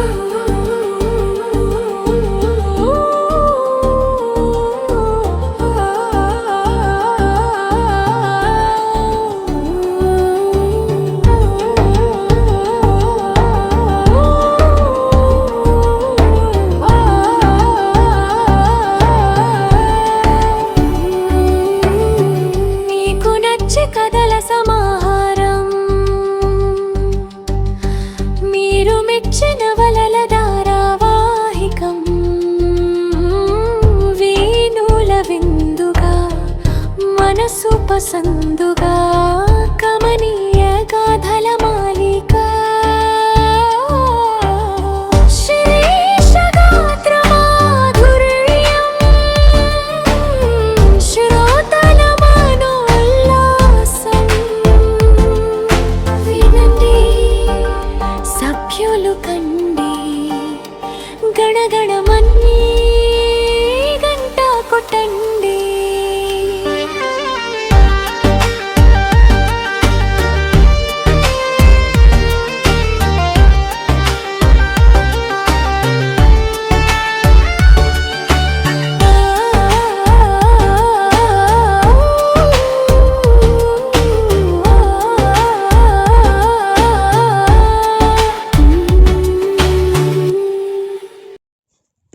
నీకు మనసు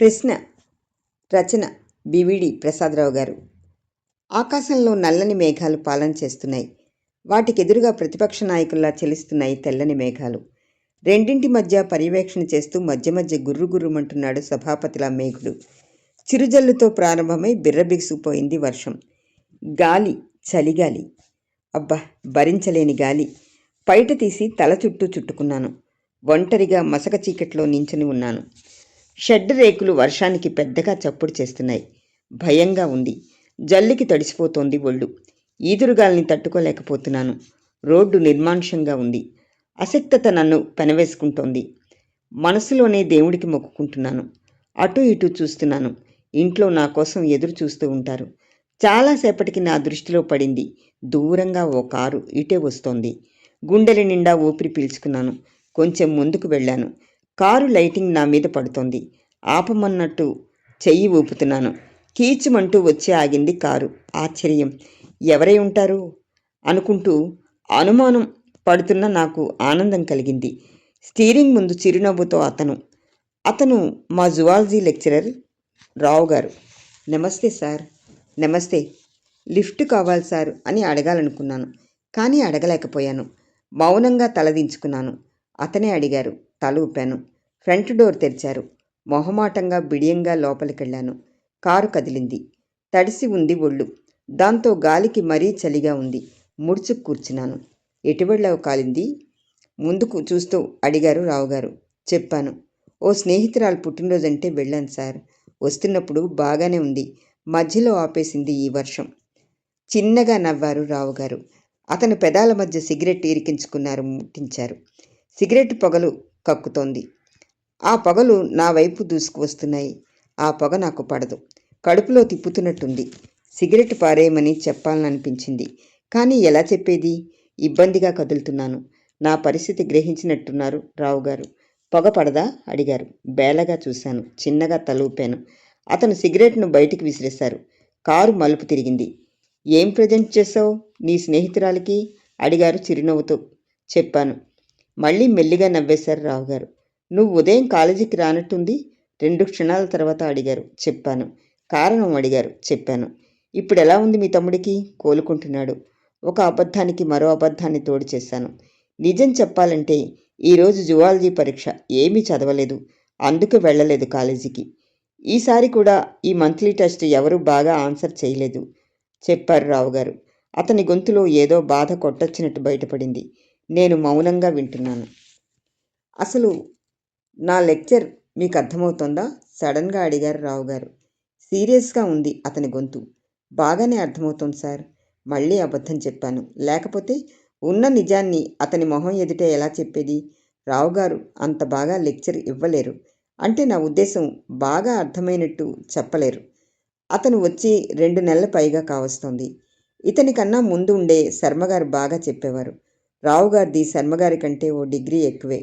ప్రశ్న రచన బివిడి ప్రసాదరావు గారు. ఆకాశంలో నల్లని మేఘాలు పాలన చేస్తున్నాయి. వాటికెదురుగా ప్రతిపక్ష నాయకుల్లా చెలుస్తున్నాయి తెల్లని మేఘాలు. రెండింటి మధ్య పర్యవేక్షణ చేస్తూ మధ్య మధ్య గుర్రు గుర్రుమంటున్నాడు సభాపతిలా మేఘుడు. చిరుజల్లుతో ప్రారంభమై బిర్రబిగిసిపోయింది వర్షం. గాలి చలిగాలి. అబ్బా భరించలేని గాలి. పైట తీసి తల చుట్టూ చుట్టుకున్నాను. ఒంటరిగా మసక చీకట్లో నించుని ఉన్నాను. షెడ్ రేకులు వర్షానికి పెద్దగా చప్పుడు చేస్తున్నాయి. భయంగా ఉంది. జల్లికి తడిసిపోతోంది ఒళ్ళు. ఈదురుగాల్ని తట్టుకోలేకపోతున్నాను. రోడ్డు నిర్మానుషంగా ఉంది. అసక్తత నన్ను పెనవేసుకుంటోంది. మనసులోనే దేవుడికి మొక్కుకుంటున్నాను. అటు ఇటు చూస్తున్నాను. ఇంట్లో నా కోసం ఎదురు చూస్తూ ఉంటారు. చాలాసేపటికి నా దృష్టిలో పడింది. దూరంగా ఓ కారు ఇటే వస్తోంది. గుండెల నిండా ఊపిరి పీల్చుకున్నాను. కొంచెం ముందుకు వెళ్ళాను. కారు లైటింగ్ నా మీద పడుతోంది. ఆపమన్నట్టు చెయ్యి ఊపుతున్నాను. కీచుమంటూ వచ్చి ఆగింది కారు. ఆశ్చర్యం. ఎవరై ఉంటారు? అనుకుంటూ అనుమానం పడుతున్న నాకు ఆనందం కలిగింది. స్టీరింగ్ ముందు చిరునవ్వుతో అతను అతను మా జువాలజీ లెక్చరర్ రావు గారు. నమస్తే సార్. నమస్తే. లిఫ్ట్ కావాలి సార్ అని అడగాలనుకున్నాను. కానీ అడగలేకపోయాను. మౌనంగా తలదించుకున్నాను. అతనే అడిగారు. తల ఊపాను. ఫ్రంట్ డోర్ తెరిచారు. మొహమాటంగా బిడియంగా లోపలికెళ్ళాను. కారు కదిలింది. తడిసి ఉంది ఒళ్ళు. దాంతో గాలికి మరీ చలిగా ఉంది. ముడుచుకు కూర్చున్నాను. ఎటువెళ్ళావు కాలింది ముందుకు చూస్తూ అడిగారు రావుగారు. చెప్పాను. ఓ స్నేహితురాలు పుట్టినరోజంటే వెళ్ళాను సార్. వస్తున్నప్పుడు బాగానే ఉంది. మధ్యలో ఆపేసింది ఈ వర్షం. చిన్నగా నవ్వారు రావుగారు. అతను పెదాల మధ్య సిగరెట్ ఇరికించుకున్నారు ముట్టించారు. సిగరెట్ పొగలు కక్కుతోంది. ఆ పొగలు నా వైపు దూసుకు వస్తున్నాయి ఆ పొగ నాకు పడదు. కడుపులో తిప్పుతున్నట్టుంది. సిగరెట్ పారేయమని చెప్పాలనిపించింది. కానీ ఎలా చెప్పేది? ఇబ్బందిగా కదులుతున్నాను. నా పరిస్థితి గ్రహించినట్టున్నారు రావుగారు. పొగ పడదా? అడిగారు. బేలగా చూశాను. చిన్నగా తలూపాను అతను సిగరెట్ను బయటికి విసిరేశారు. కారు మలుపు తిరిగింది. ఏం ప్రజెంట్ చేసావు నీ స్నేహితురాలికి? అడిగారు చిరునవ్వుతో చెప్పాను. మళ్ళీ మెల్లిగా నవ్వేశారు రావుగారు నువ్వు ఉదయం కాలేజీకి రానట్టుంది? రెండు క్షణాల తర్వాత అడిగారు. చెప్పాను. కారణం అడిగారు. చెప్పాను. ఇప్పుడు ఎలా ఉంది మీ తమ్ముడికి? కోలుకుంటున్నాడు. ఒక అబద్ధానికి మరో అబద్ధాన్ని తోడు చేశాను. నిజం చెప్పాలంటే ఈరోజు జువాలజీ పరీక్ష. ఏమీ చదవలేదు. అందుకు వెళ్ళలేదు కాలేజీకి. ఈసారి కూడా ఈ మంత్లీ టెస్ట్ ఎవరు బాగా ఆన్సర్ చేయలేదు చెప్పారు రావుగారు అతని గొంతులో ఏదో బాధ కొట్టొచ్చినట్టు బయటపడింది. నేను మౌనంగా వింటున్నాను. అసలు నా లెక్చర్ మీకు అర్థమవుతోందా? సడన్గా అడిగారు రావు గారు. సీరియస్గా ఉంది అతని గొంతు. బాగానే అర్థమవుతోంది సార్. మళ్ళీ అబద్ధం చెప్పాను. లేకపోతే ఉన్న నిజాన్ని అతని మొహం ఎదుటే ఎలా చెప్పేది? రావుగారు అంత బాగా లెక్చర్ ఇవ్వలేరు. అంటే నా ఉద్దేశం బాగా అర్థమైనట్టు చెప్పలేరు. అతను వచ్చి రెండు నెలల పైగా కావస్తోంది. ఇతని కన్నా ముందు ఉండే శర్మగారు బాగా చెప్పేవారు. రావుగారిది శర్మగారి కంటే ఓ డిగ్రీ ఎక్కువే.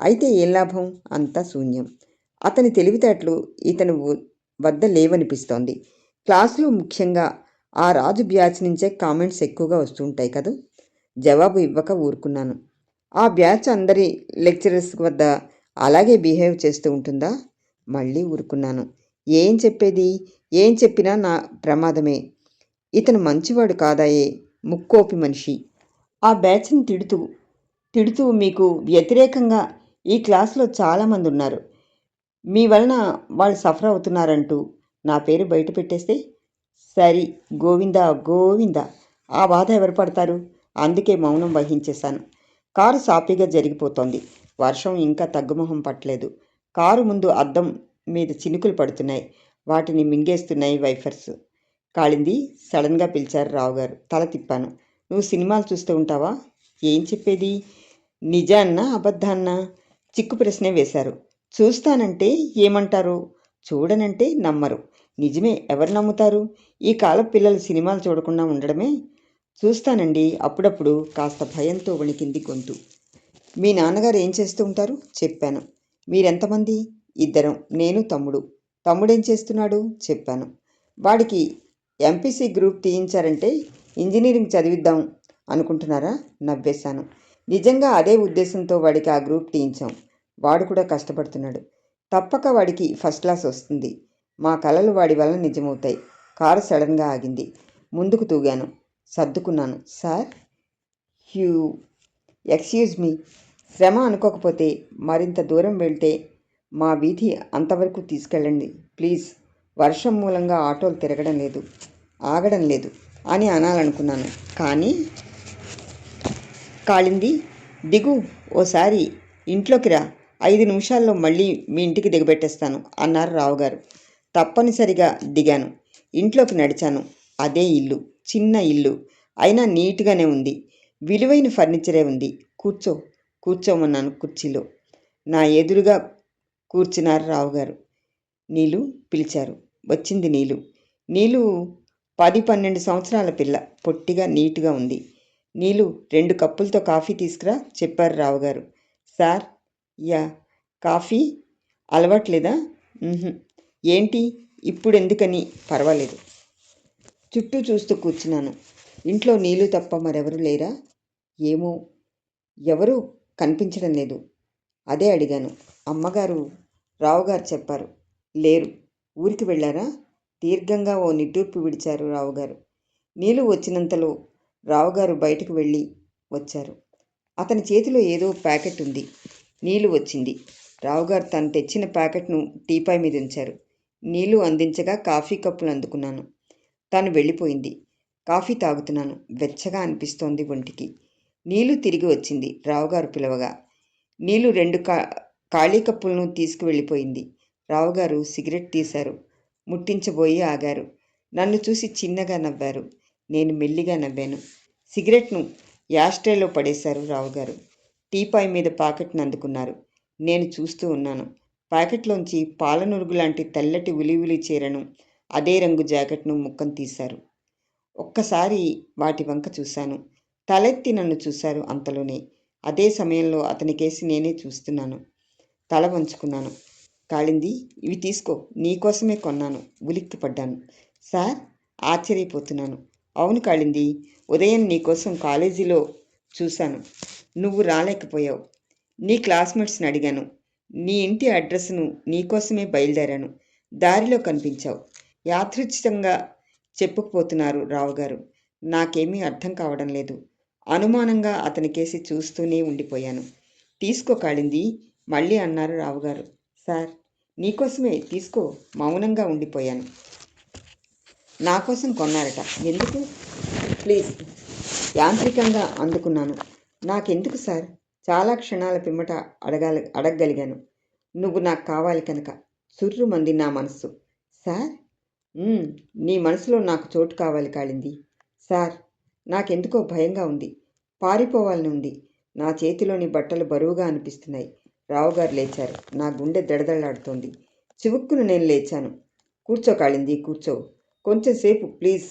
అయితే ఏం లాభం? అంతా శూన్యం. అతని తెలివితేటలు ఇతను వద్ద లేవనిపిస్తోంది. క్లాసులో ముఖ్యంగా ఆ రాజు బ్యాచ్ నుంచే కామెంట్స్ ఎక్కువగా వస్తుంటాయి కదా? జవాబు ఇవ్వక ఊరుకున్నాను. ఆ బ్యాచ్ అందరి లెక్చరర్స్ వద్ద అలాగే బిహేవ్ చేస్తూ ఉంటుందా? మళ్ళీ ఊరుకున్నాను. ఏం చెప్పేది? ఏం చెప్పినా నా ప్రమాదమే. ఇతను మంచివాడు కాదాయే. ముక్కోపి మనిషి. ఆ బ్యాచ్ని తిడుతూ తిడుతూ మీకు వ్యతిరేకంగా ఈ క్లాస్లో చాలామంది ఉన్నారు. మీ వలన వాళ్ళు సఫర్ అవుతున్నారంటూ నా పేరు బయట పెట్టేస్తే సరి గోవింద గోవింద ఆ బాధ ఎవరు పడతారు? అందుకే మౌనం వహించేశాను. కారు సాఫీగా జరిగిపోతోంది. వర్షం ఇంకా తగ్గుమొహం పట్టలేదు. కారు ముందు అద్దం మీద చినుకులు పడుతున్నాయి. వాటిని మింగేస్తున్నాయి వైఫర్స్. కాళింది సడన్గా పిలిచారు రావు గారు తల తిప్పాను. నువ్వు సినిమాలు చూస్తూ ఉంటావా? ఏం చెప్పేది? నిజాన్నా? అబద్ధాన్నా? చిక్కు ప్రశ్నే వేశారు. చూస్తానంటే ఏమంటారు? చూడనంటే నమ్మరు. నిజమే ఎవరు నమ్ముతారు? ఈ కాల పిల్లలు సినిమాలు చూడకుండా ఉండడమే? చూస్తానండి. అప్పుడప్పుడు కాస్త భయంతో వణికింది గొంతు. మీ నాన్నగారు ఏం చేస్తూ ఉంటారు? చెప్పాను. మీరెంతమంది? ఇద్దరం. నేను తమ్ముడు. తమ్ముడేం చేస్తున్నాడు? చెప్పాను. వాడికి ఎంపీసీ గ్రూప్ తీయించారంటే ఇంజనీరింగ్ చదివిద్దాం అనుకుంటున్నారా? నవ్వేశాను. నిజంగా అదే ఉద్దేశంతో వాడికి ఆ గ్రూప్ తీయించాం. వాడు కూడా కష్టపడుతున్నాడు. తప్పక వాడికి ఫస్ట్ క్లాస్ వస్తుంది. మా కలలు వాడి వల్ల నిజమవుతాయి. కారు సడన్గా ఆగింది. ముందుకు తూగాను. సర్దుకున్నాను. సార్? హ్యూ ఎక్స్క్యూజ్ మీ. శ్రమ అనుకోకపోతే మరింత దూరం వెళ్తే మా వీధి అంతవరకు తీసుకెళ్ళండి. ప్లీజ్. వర్షం మూలంగా ఆటోలు తిరగడం లేదు. ఆగడం లేదు. అని అనాలనుకున్నాను. కానీ కాళింది దిగు ఓసారి ఇంట్లోకి రా. ఐదు నిమిషాల్లో మళ్ళీ మీ ఇంటికి దిగబెట్టేస్తాను అన్నారు రావుగారు. తప్పనిసరిగా దిగాను. ఇంట్లోకి నడిచాను. అదే ఇల్లు చిన్న ఇల్లు. అయినా నీట్గానే ఉంది. విలువైన ఫర్నిచరే ఉంది. కూర్చో కూర్చోమన్నాను కుర్చీలో. నా ఎదురుగా కూర్చున్నారు రావుగారు. నీలు పిలిచారు. వచ్చింది నీలు. నీలు పది పన్నెండు సంవత్సరాల పిల్ల పొట్టిగా నీట్గా ఉంది. నీళ్ళు రెండు కప్పులతో కాఫీ తీసుకురా చెప్పారు రావుగారు. సార్ యా కాఫీ అలవాట్లేదా? ఏంటి? ఇప్పుడు ఎందుకని పర్వాలేదు. చుట్టూ చూస్తూ కూర్చున్నాను. ఇంట్లో నీళ్ళు తప్ప మరెవరు లేరా? ఏమో ఎవరూ కనిపించడం లేదు. అదే అడిగాను. అమ్మగారు రావుగారు చెప్పారు. లేరు. ఊరికి వెళ్ళారా? దీర్ఘంగా ఓ నిట్టూర్పు విడిచారు రావుగారు. నీళ్ళు వచ్చినంతలో రావుగారు బయటకు వెళ్ళి వచ్చారు. అతని చేతిలో ఏదో ప్యాకెట్ ఉంది. నీళ్ళు వచ్చింది. రావుగారు తను తెచ్చిన ప్యాకెట్ను టీపాయ్ మీద ఉంచారు. నీళ్ళు అందించగా కాఫీ కప్పులు అందుకున్నాను. తాను వెళ్ళిపోయింది. కాఫీ తాగుతున్నాను. వెచ్చగా అనిపిస్తోంది ఒంటికి. నీళ్ళు తిరిగి వచ్చింది. రావుగారు పిలవగా నీళ్ళు రెండు కా ఖాళీ కప్పులను తీసుకువెళ్ళిపోయింది. రావుగారు సిగరెట్ తీశారు. ముట్టించబోయి ఆగారు. నన్ను చూసి చిన్నగా నవ్వారు. నేను మెల్లిగా నవ్వాను. సిగరెట్ను యాస్ట్రేలో పడేశారు రావుగారు. టీపాయ్ మీద పాకెట్ను అందుకున్నారు. నేను చూస్తూ ఉన్నాను. ప్యాకెట్లోంచి పాలనురుగు లాంటి తెల్లటి ఉలివులి చీరను అదే రంగు జాకెట్ను ముక్కం తీశారు. ఒక్కసారి వాటి వంక చూశాను. తలెత్తి నన్ను చూశారు అంతలోనే. అదే సమయంలో అతనికేసి నేనే చూస్తున్నాను. తల వంచుకున్నాను. కాళింది ఇవి తీసుకో నీకోసమే కొన్నాను ఉలిక్కి పడ్డాను. సార్ ఆశ్చర్యపోతున్నాను. అవును కాళింది ఉదయం నీకోసం కాలేజీలో చూశాను. నువ్వు రాలేకపోయావు. నీ క్లాస్మేట్స్ని అడిగాను. నీ ఇంటి అడ్రస్ను నీకోసమే బయలుదేరాను. దారిలో కనిపించావు. యాదృచ్ఛితంగా చెప్పుకుపోతున్నారు రావుగారు. నాకేమీ అర్థం కావడం లేదు. అనుమానంగా అతని కేసి చూస్తూనే ఉండిపోయాను. తీసుకో కాళింది మళ్ళీ అన్నారు రావుగారు. సార్ నీకోసమే తీసుకో మౌనంగా ఉండిపోయాను. నా కోసం కొన్నారట. ఎందుకు? ప్లీజ్. యాంత్రికంగా అందుకున్నాను. నాకెందుకు సార్? చాలా క్షణాల పిమ్మట అడగాలి అడగగలిగాను. నువ్వు నాకు కావాలి కనుక. చుర్రుమంది నా మనస్సు. సార్? నీ మనసులో నాకు చోటు కావాలి కాళింది. సార్ నాకెందుకో భయంగా ఉంది. పారిపోవాలని ఉంది. నా చేతిలోని బట్టలు బరువుగా అనిపిస్తున్నాయి. రావుగారు లేచారు. నా గుండె దడదడలాడుతోంది. చివుక్కును నేను లేచాను. కూర్చో కాళింది కూర్చో. కొంచెంసేపు ప్లీజ్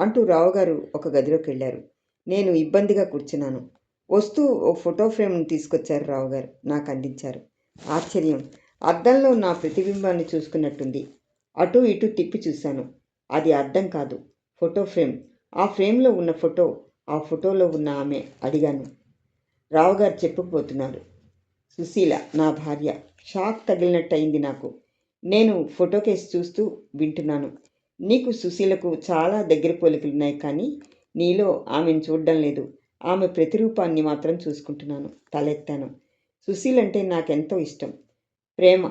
అంటూ రావుగారు ఒక గదిలోకి వెళ్ళారు. నేను ఇబ్బందిగా కూర్చున్నాను. వస్తూ ఓ ఫోటో ఫ్రేమ్ను తీసుకొచ్చారు రావు గారు నాకు అందించారు. ఆశ్చర్యం. అద్దంలో నా ప్రతిబింబాన్ని చూసుకున్నట్టుంది. అటు ఇటు తిప్పి చూశాను. అది అద్దం కాదు ఫోటో ఫ్రేమ్. ఆ ఫ్రేమ్లో ఉన్న ఫోటో ఆ ఫోటోలో ఉన్న ఆమె అడిగాను. రావు గారు చెప్పుకుపోతున్నారు. సుశీల నా భార్య షాక్ తగిలినట్టు అయింది నాకు. నేను ఫోటో కేసు చూస్తూ వింటున్నాను. నీకు సుశీలకు చాలా దగ్గర పోలికలున్నాయి కానీ నీలో ఆమెను చూడడం లేదు. ఆమె ప్రతిరూపాన్ని మాత్రం చూసుకుంటున్నాను. తలెత్తాను. సుశీల్ అంటే నాకెంతో ఇష్టం. ప్రేమ.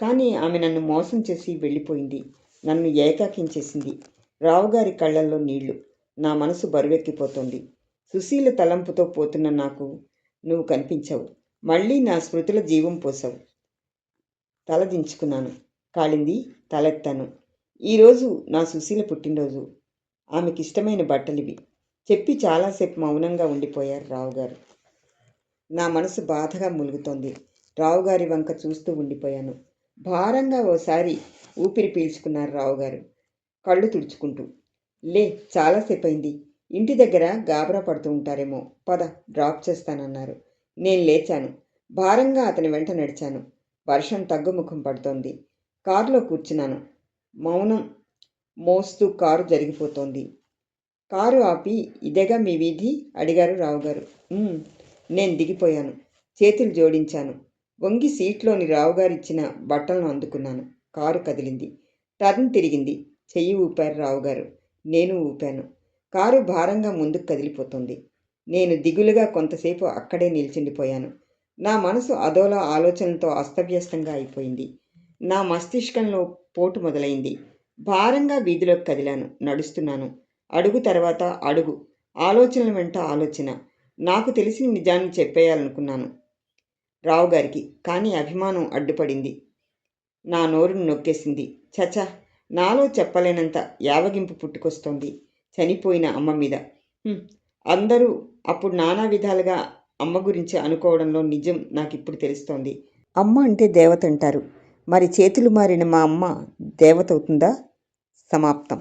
కానీ ఆమె నన్ను మోసం చేసి వెళ్ళిపోయింది. నన్ను ఏకాకించేసింది రావుగారి కళ్ళల్లో నీళ్ళు. నా మనసు బరువెక్కిపోతోంది. సుశీల తలంపుతో పోతున్న నాకు నువ్వు కనిపించావు. మళ్ళీ నా స్మృతుల జీవం పోసావు. తలదించుకున్నాను. కాళింది తలెత్తాను. ఈరోజు నా సుశీల పుట్టినరోజు. ఆమెకి ఇష్టమైన బట్టలివి. చెప్పి చాలాసేపు మౌనంగా ఉండిపోయారు రావుగారు. నా మనసు బాధగా ములుగుతోంది. రావుగారి వంక చూస్తూ ఉండిపోయాను. భారంగా ఓసారి ఊపిరి పీల్చుకున్నారు రావుగారు. కళ్ళు తుడుచుకుంటూ. లే చాలాసేపు అయింది ఇంటి దగ్గర గాబరా పడుతూ ఉంటారేమో. పద డ్రాప్ చేస్తానన్నారు. నేను లేచాను. భారంగా అతని వెంట నడిచాను. వర్షం తగ్గుముఖం పడుతోంది. కారులో కూర్చున్నాను. మౌనం మోస్తూ కారు జరిగిపోతోంది. కారు ఆపి ఇదేగా మీ వీధి? అడిగారు రావుగారు. నేను దిగిపోయాను. చేతులు జోడించాను. వంగి సీట్లోని రావుగారిచ్చిన బట్టలను అందుకున్నాను. కారు కదిలింది. టర్న్ తిరిగింది. చెయ్యి ఊపారు రావుగారు. నేను ఊపాను. కారు భారంగా ముందుకు కదిలిపోతుంది. నేను దిగులుగా కొంతసేపు అక్కడే నిల్చుండిపోయాను. నా మనసు అదోలా ఆలోచనలతో అస్తవ్యస్తంగా అయిపోయింది. నా మస్తిష్కంలో పోటు మొదలైంది. భారంగా వీధిలోకి కదిలాను. నడుస్తున్నాను. అడుగు తర్వాత అడుగు. ఆలోచనల వెంట ఆలోచన. నాకు తెలిసిన నిజాన్ని చెప్పేయాలనుకున్నాను. రావుగారికి కానీ అభిమానం అడ్డుపడింది. నా నోరును నొక్కేసింది. చచ నాలో చెప్పలేనంత యావగింపు పుట్టుకొస్తోంది. చనిపోయిన అమ్మ మీద. అందరూ అప్పుడు నానా విధాలుగా అమ్మ గురించి అనుకోవడంలో నిజం నాకు ఇప్పుడు తెలుస్తోంది. అమ్మ అంటే దేవత అంటారు మరి చేతులు మారిన మా అమ్మ దేవత అవుతుందా? సమాప్తం.